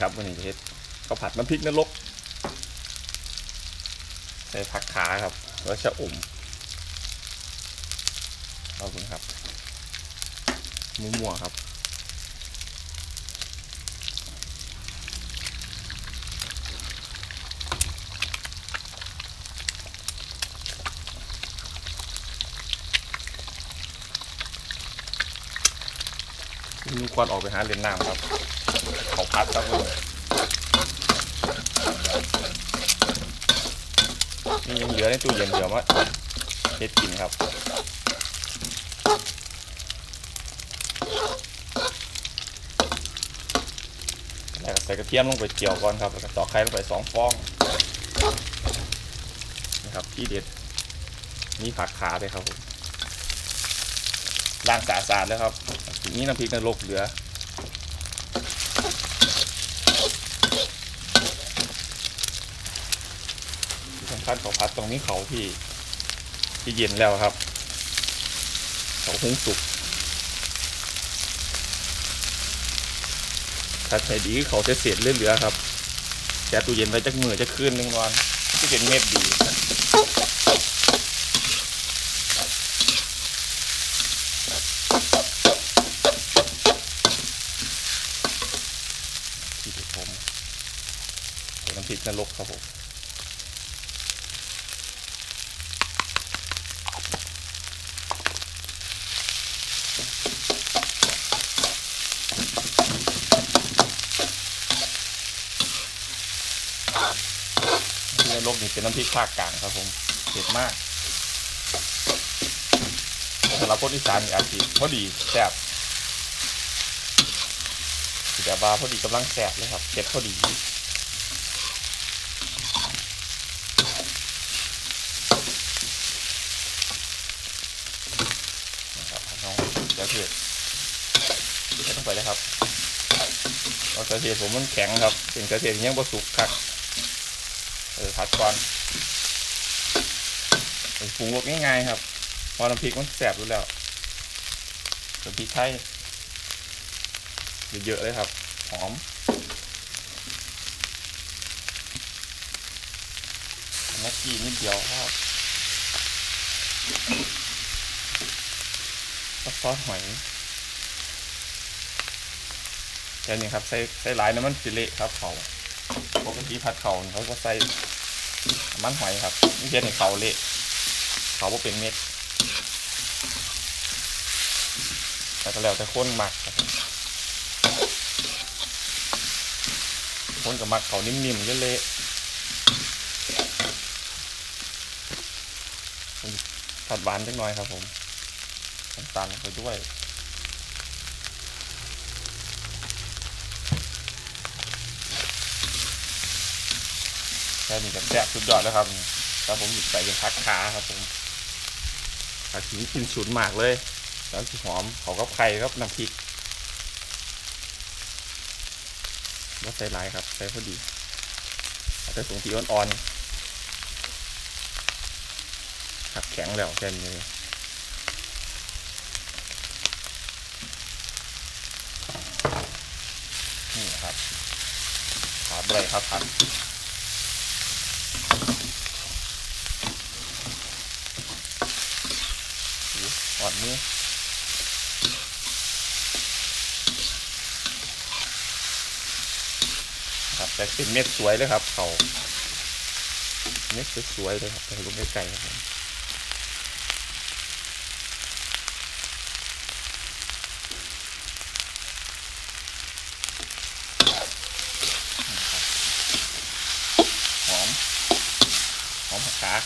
ครับวันนี้เฮ็ดข้าวผัดน้ำพริกนรกใส่ผักขาครับ แล้วชะอมขอบคุณครับหมูหมัวครับมีควันออกไปหาเลนน้ำครับัดครับผมนี่ยังเหลือในตู้เย็นเดี๋ยวมาเฮ็ดกินครับแล้วก็ใส่กระเทียมลงไปเจียวก่อนครับแล้วก็ตอกไข่ลงไปสองฟองนะครับที่เด็ดมีผักขาเลยครับผมล้างสะอาดแล้วครับนี่น้ำพริกนรกเหลือ คัญเขาพัดตรงนี้เขาที่ที่เย็นแล้วครับ เขาหุงสุกถ้าใช้ดีเขาจะเสียดเหลือๆครับแช่ตู้เย็นไว้จักมือจะคืนหนึ่งวันที่เป็นเม็ดดีที่ผมน้ำพริกนรกครับผมน้ำพริกนรกนี่ เป็นน้ำพริกภาคกลางครับผมเผ็ดมากสำหรับคนอีสานนี่อาจจะพอดีแซ่บสีดาบาพอดีกำลังแสบเลยครับเจ็ดพอดีนะครับน้องเดี๋ยวเผ็ดใส่ลงไปเลยครับเอากระเทียมผมมันแข็งครับเป็นกระเทียมยังบ่สุกครับ ผัดก่อนเป็นปรุงรสง่ายๆครับพอน้ำพริกมันแสบอยู่แล้วน้ำพริกไทยเยอะๆเลยครับ หอมแม็กกี้นิดเดียวครับซอสหอยแค่นี้ครับ ใส่ใส่หลายน้ำมันฟิเละครับเขาปกติผัดเขาเขาก็ใส่ มันหอยครับเช่นให้เขาเละเขาบ่เป็นเม็ดแต่ก็แล้วแต่คนหมักครับคนกับมักเขานิ่มๆเละๆผัดหวานจังหน่อยครับผมน้ำตาลลงไปด้วย แค่นี้ก็แซ่บสุดยอดแล้วครับแล้วผมหยิบใส่เป็นพักขาครับผมผักขิงกินฉุนมากเลย แล้วหอมเขากับไข่ครับน้ำพริกว่าใส่ลายครับใส่พอดีอาแต่สูงที่อ่อนๆขับแข็งแล้วแค่นี้เลยนี่ครับขาดเลยครับผัดอุ๊ยอ่อ นมือครับแต่เป็นเม็ดสวยเลยครับเขาเม็ดสวยๆเลยครับแต่ลูกไกลครับผมหอม หอมผักกาด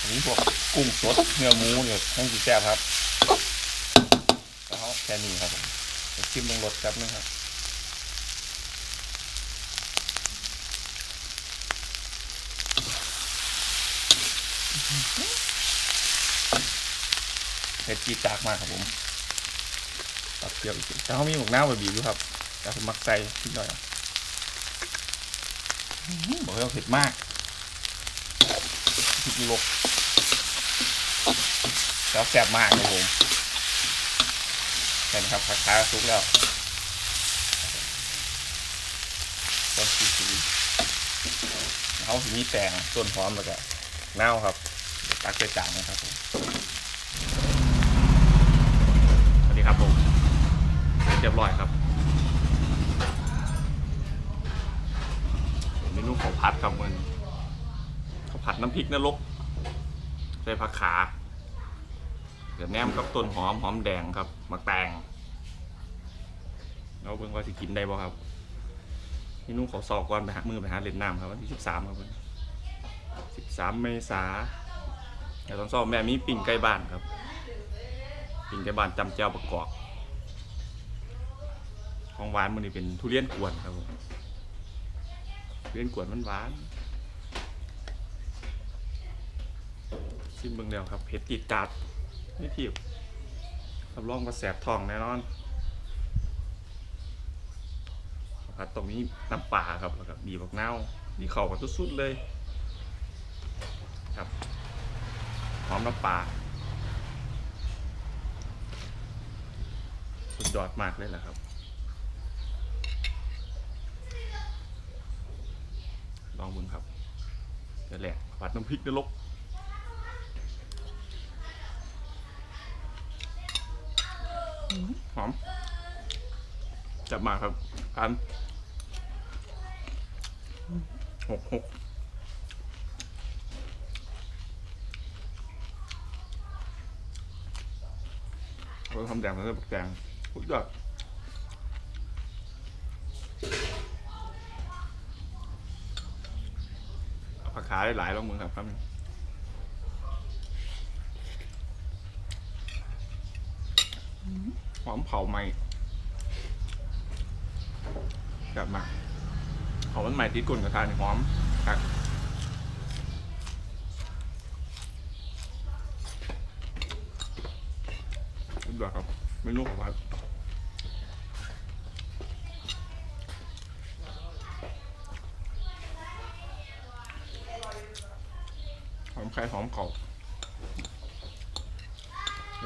อันนี้พวกกุ้งสดเนื้อหมูเนี่ยทั้งกี่แซ่บครับแล้วเขาแค่นี้ครับผมชิมลงรสครับนึงครับเผ็ดจีดจากมากครับผมตัดเปรี้ยวอีกทีแต่เขามีหมกน้ำมาบีบอยู่ครับ แต่ผมมักใส่นิดหน่อยบอกให้เราเผ็ดมากพริกลก แล้วแซ่บมากครับผมเห็นครับผักขาซุกแล้วต้นซีซีเขาสีมีแตงต้นหอมแล้วก็เน่าครับตักใส่จานนะครับผมสวัสดีครับผมเรียบร้อยครับเมนูของพัดครับมันข้าวผัดน้ำพริกนรกใส่ผักขา เดี๋ยวแนมกับต้นหอมหอมแดงครับมะแตงเราเบิ่งว่าสิกินได้บ่ครับเมนูขอสอบก่อนไปหามือไปหาเล่นน้ำครับวันที่สิบสามครับสิบสามเมษาเดี๋ยวตอนสอบแม่มีปิ่งไก่บ้านครับ ปิ่งไก่บ้านจำเจ้าประกอบของหวานมันนี่เป็นทุเรียนกวนครับผมเวียนกวนมันหวานชิมเบิ่งเดียวครับเผ็ดติดจัด นี่ทิบรับรองว่าแสบท้องแน่นอนผัดตรงนี้น้ำปลาครับแล้วก็บีบักนาดีเข้ากันสุดๆเลยครับหอมน้ำปลาสุดยอดมากเลยแหละครับ ลองมึงครับเดี๋ยวแหละผัดน้ำพริกนรก หอม จับมาครับพันหกหกเราทำแดงเราจะปักแดงสุดยอดผักขาได้หลายลองมือครับครับ หอมเผาไหม่กลับมาหอมมันใหม่ติดกุ่นกระทานหอมครับสุดยอดครับเมนูของวัดหอมไข่หอมเขาเดี๋ยว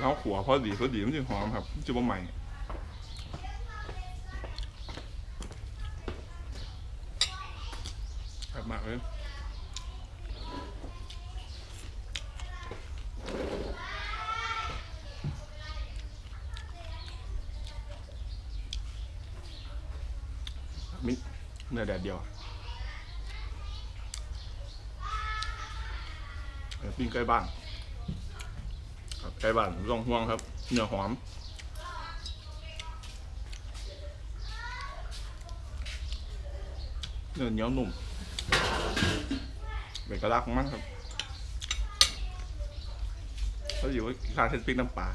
เขาขัวพอดีพอดีมันจะหอมครับจะบ่ใหม่ครับมาเลยมิ้นเนื้อแดดเดียวปิ้งไก่บ้าน ก่บ้านร้องห่วงครับ เนื้อหอม เนื้อเหนียวนุ่มเป็นกระลักของมันครับเขาอยู่ว่าคาเทนปิ้งน้ำปลา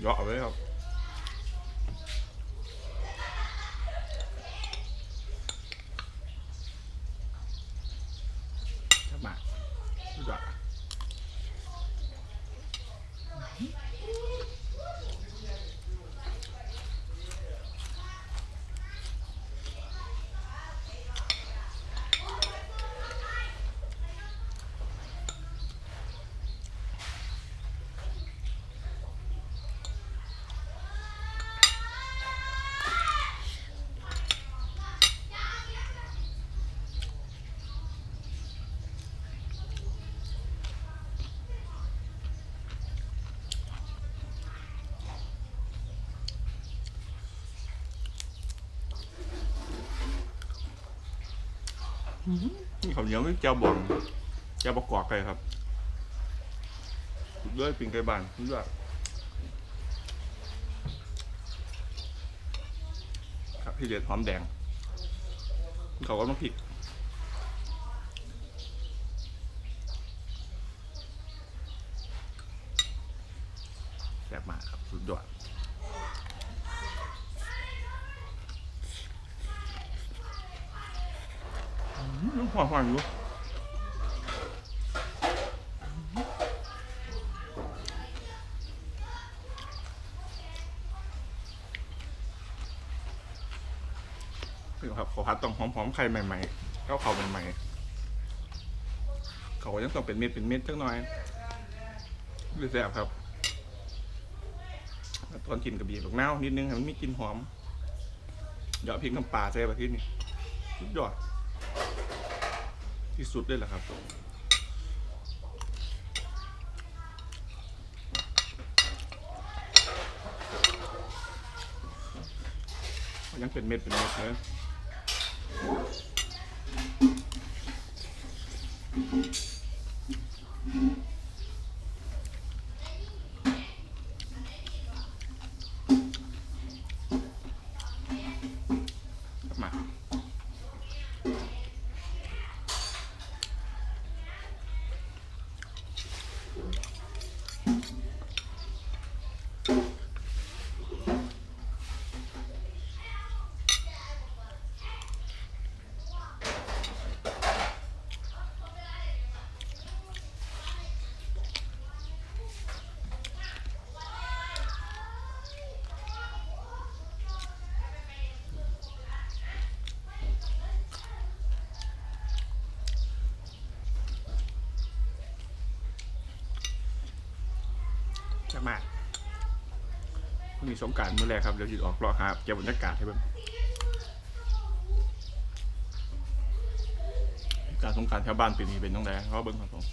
เยอะเอาไว้ครับจะมาสุดยอด นี่ขาวเหนียวไม่เจ้าบ่องเจ้าประกอบไปครับด้วยปิ่งไก่บานด้วยครับที่เด็ดหอมแดงเขาก็ต้องผิดก แซ่บมากครับ สุดยอดอืม หอมหอมอยู่นี่ครับขอพัดต้องหอมๆไข่ใหม่ๆข้าวเขาใหม่ๆเขายังต้องเป็นเม็ดเป็นเม็ดจังหน่อยดูแซ่บครับแล้วตอนกินกับบีบลูกน้าวนิดนึงให้มันมีกลิ่นหอมเหยาะพริกน้ำปลาใส่ประที่นี่สุดยอด ที่สุดเลยแหละครับยังเป็นเม็ดเป็นเม็ดเลย จะมาพรุ่งนี้สงการมื้อแรกครับ เดี๋ยวหยุดออกเลาะหาเก็บบรรยากาศให้เบิ่งการสงการแถวบ้านปีนี้เป็นต้องแดงเพราะเบิ่งครับผม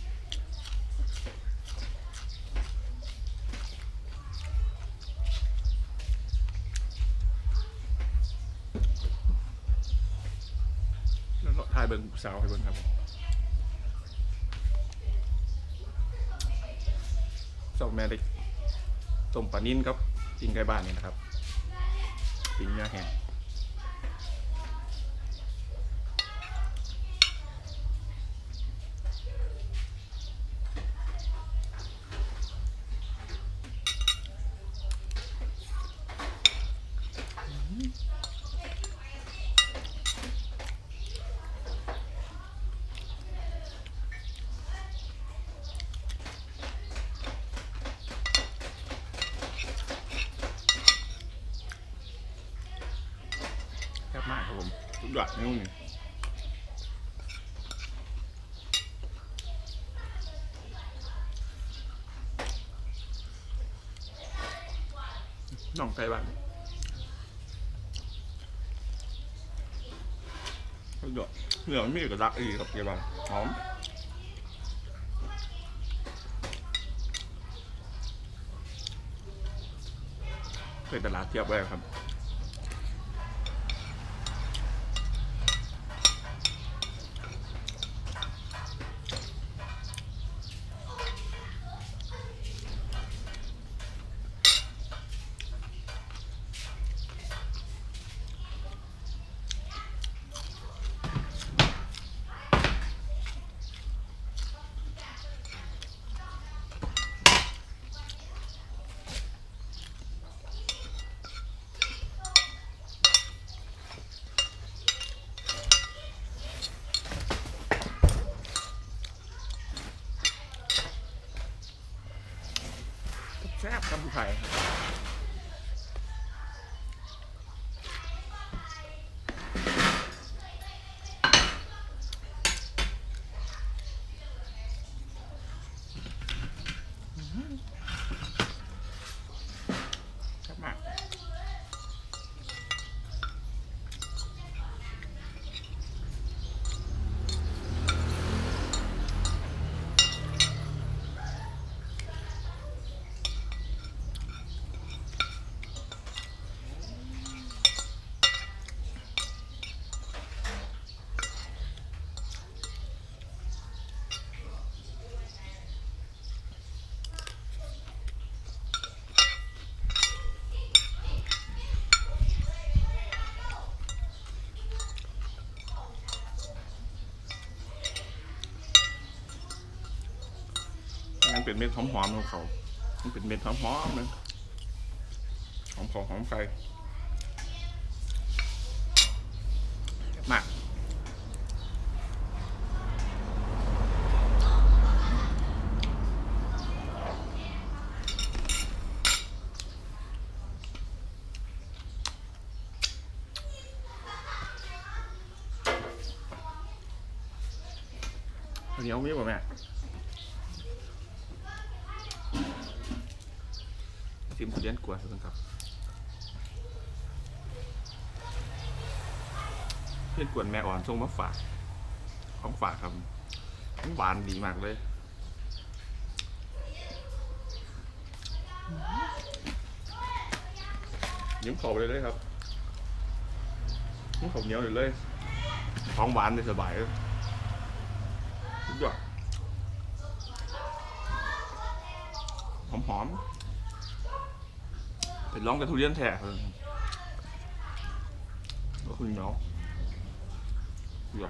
แล้วเลาะถ่ายเบิ่งสาวให้เบิ่งครับผมสองแม่เล็ก ต้มปลานิ่นครับปิ้งไก่บ้านนี่นะครับปิ้งเนื้อแห้งแซ่บมากครับผมสุด ยอดนิ้วนี่น้องไก่บ้านสุดยอดเหนือมันมีเอกลักษณ์อีกครับไก่บ้านหอมเคยตลาดเทียบไว้ครับ แซ่บครับผู้ไทย เป็นเม็ดหอมๆของเขา มันเป็นเม็ดหอมๆเลยหอมของหอมไก่มาก นียวมีป่ะแม่ ซิมทุเรียนกวนครับเพื่อนกวนแม่อ่อนส่งมาฝาก ของฝากครับหวานดีมากเลยยิ้มขอบเลยเลยครับยิ้มขอบเหนียวเลยเลย ของหวานได้สบายเลยสุดยอดหอมหอมๆ เป็นร้องกับทุเรียนแท้เลยก็คุณเหนียวสุดยอ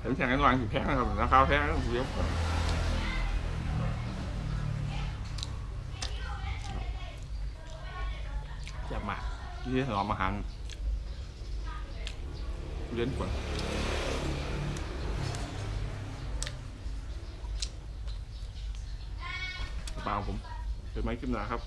เห็นแข่งกันวางสิแพงนะครับราคาแพงนะทุเรียนแซ่บมาที่ถนอมอาหารเรียนกวนเปล่าผมเป็นไม้ขึ้นหนาครับ